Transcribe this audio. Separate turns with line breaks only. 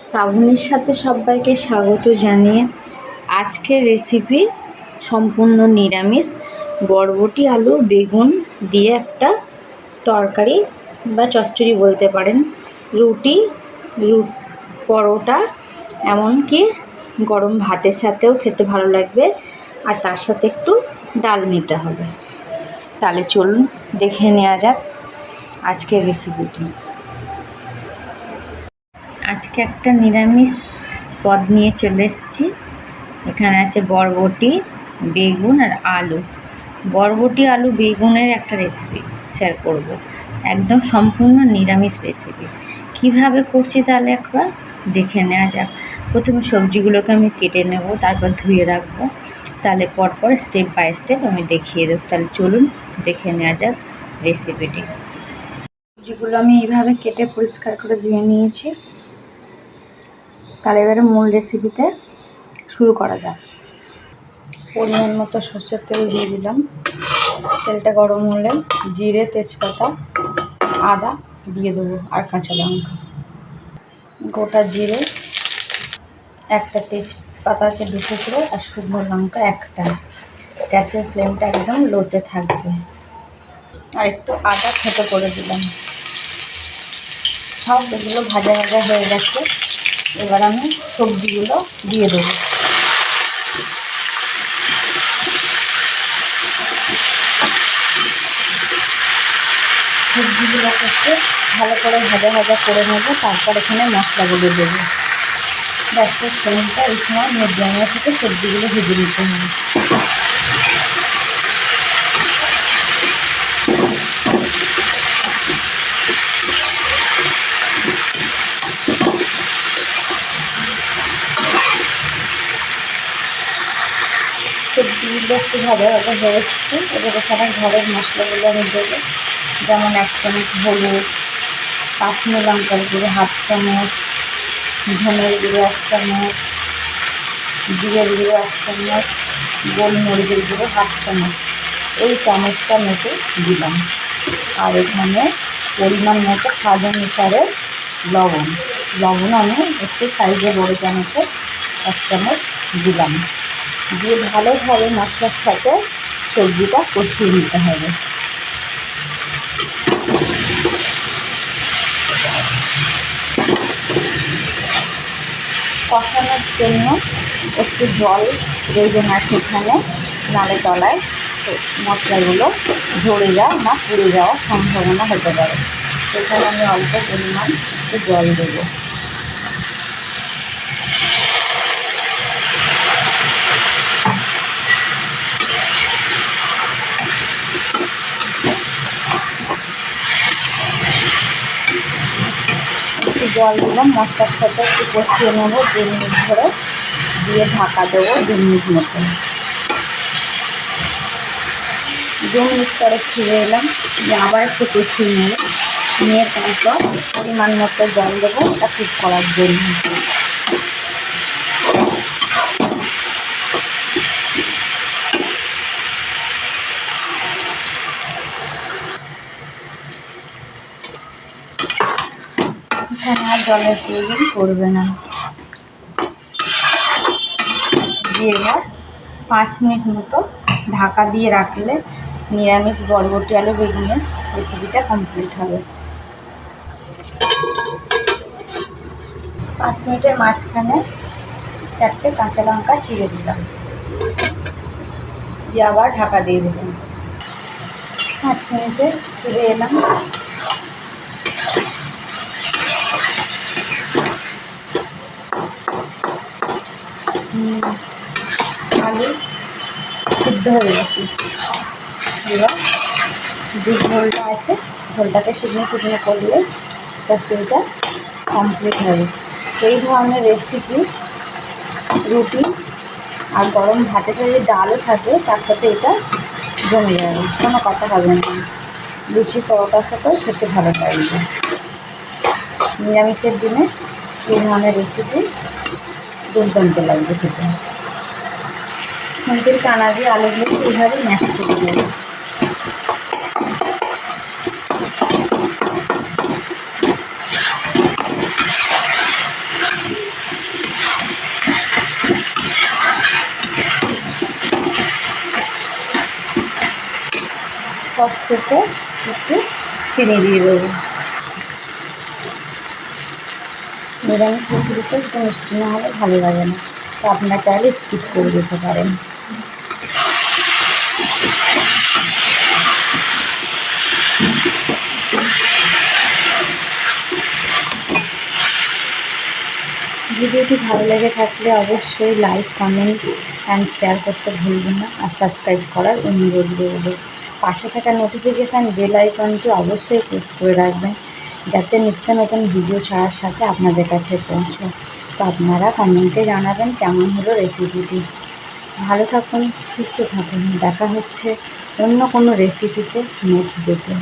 শ্রাবণীর সাথে সবাইকে স্বাগত জানিয়ে আজকের রেসিপি সম্পূর্ণ নিরামিষ। বরবটি, আলু, বেগুন দিয়ে একটা তরকারি বা চচ্চড়ি বলতে পারেন। রুটি, রু, পরোটা, এমনকি গরম ভাতের সাথেও খেতে ভালো লাগবে। আর তার সাথে একটু ডাল নিতে হবে। তাহলে চলুন দেখে নেওয়া যাক আজকের রেসিপিটি আজকে একটা নিরামিষ পদ নিয়ে চলে এসেছি। এখানে আছে বরবটি, বেগুন আর আলু। বরবটি, আলু, বেগুনের একটা রেসিপি শেয়ার করব। একদম সম্পূর্ণ নিরামিষ রেসিপি কীভাবে করছি তাহলে একবার দেখে নেওয়া যাক। প্রথমে সবজিগুলোকে আমি কেটে নেব, তারপর ধুয়ে রাখব। তাহলে পরপর স্টেপ বাই স্টেপ আমি দেখিয়ে দেবো। তাহলে চলুন দেখে নেওয়া যাক রেসিপিটি সবজিগুলো আমি এইভাবে কেটে পরিষ্কার করে ধুয়ে নিয়েছি। তাহলে এবারে মূল রেসিপিতে শুরু করা যাক। পরিমাণ মতো সর্ষের তেল দিয়ে দিলাম। তেলটা গরম হলে জিরে, তেজপাতা, আদা দিয়ে দেবো আর কাঁচা লঙ্কা। গোটা জিরে, একটা তেজপাতাকে দুটো করে আর শুকনো লঙ্কা একটা। গ্যাসের ফ্লেমটা একদম লোতে থাকবে। আর একটু আদা থেতো করে দিলাম। সব এগুলো ভাজা ভাজা হয়ে গেছে। এবার আমি সবজিগুলো দিয়ে দেবো। সবজিগুলো একটু ভালো করে ভাজা ভাজা করে নেব, তারপর এখানে মশলাগুলো দেবো। গ্যাসের ফ্লেমটা এই সময় মিডিয়ামে থেকে সবজিগুলো ভেজে নিতে হবে। একটু ভাজা ভাজা হয়ে এসছে। এবার এখানে ঘরের মশলাগুলো আমি দেবো। যেমন এক চামচ হলুদ কাশ্মীর লঙ্কার গুঁড়ো, হাফ চামচ, ধনের গুঁড়ো এক চামচ, জিরের গুঁড়ো এক চামচ, গোলমরিচের গুঁড়ো হাফ চামচ। এই চামচটা মেপে দিলাম। আর এখানে পরিমাণ মতো স্বাদ অনুসারে লবণ। লবণ আমি একটু সাইজে বড় চামচে এক চামচ দিলাম। দিয়ে ভালোভাবে মশলার সাথে সবজিটা কষিয়ে নিতে হবে। কষানোর জন্য একটু জল প্রয়োজন আছে এখানে, নালে তলায় মশলাগুলো ঝরে যাওয়া না পুড়ে যাওয়ার সম্ভাবনা হতে পারে। সেখানে আমি অল্প পরিমাণ একটু জল দেবো। একটু জল দিলাম, মশলার সাথে একটু কষিয়ে নেব, দু মিনিট ধরে দিয়ে ঢাকা দেবো দু মিনিট মতো দু মিনিট পরে ফিরে এলাম, দিয়ে আবার একটু কষিয়ে নেব। নিয়ে তারপর পরিমাণ মতো জল দেবো, এটা ঠিক করার জন্য। এখানে আর জলের প্রয়োজন পড়বে না। দিয়ে এবার পাঁচ মিনিট মতো ঢাকা দিয়ে রাখলে নিরামিষ বরবটি আলু বেগুনের রেসিপিটা কমপ্লিট হবে। পাঁচ মিনিটের মাঝখানে চারটে কাঁচা লঙ্কা চিড়ে দিলাম। দিয়ে আবার ঢাকা দিয়ে দিলাম। পাঁচ মিনিটে ফিরে এলাম। আলু সিদ্ধ হয়ে গেছে। এবার যে ঝোলটা আছে, ঝোলটাকে শুকনো শুকনো করলে চচ্চড়িটা কমপ্লিট হবে। এই ধরনের রেসিপি রুটি আর গরম ভাতের সাথে ডালও থাকে, তার সাথে এটা জমে যাবে। কোনো কথা হবে না। লুচি পরোটার সাথেও খেতে ভালো লাগবে নিরামিষের দিনে এই ধরনের রেসিপি দুর্দান্ত লাগবে খেতে। মন্দির কানা দিয়ে আলুগুলো এইভাবে ম্যাশ করে দেবো সব ছোটো একটু চিনি দিয়ে দেবো। নিরামিষ খিচুড়িতে একটু মিষ্টি না হলে ভালো লাগে না। তো আপনারা চাইলে স্কিপ করে দিতে পারেন। ভিডিওটি ভালো লেগে থাকলে অবশ্যই লাইক কমেন্ট অ্যান্ড শেয়ার করতে ভুলবেন না আর সাবস্ক্রাইব করার অনুরোধ রইল। পাশে থাকা নোটিফিকেশান বেল আইকনটি অবশ্যই প্রেস করে রাখবেন। যাতে নিত্য নতুন ভিডিও ছাড়ার সাথে আপনাদের কাছে পৌঁছায় তো আপনারা কমেন্টে জানাবেন কেমন হলো রেসিপিটি ভালো থাকুন, সুস্থ থাকুন। দেখা হচ্ছে অন্য কোনো রেসিপিতে নেক্সট ডেতে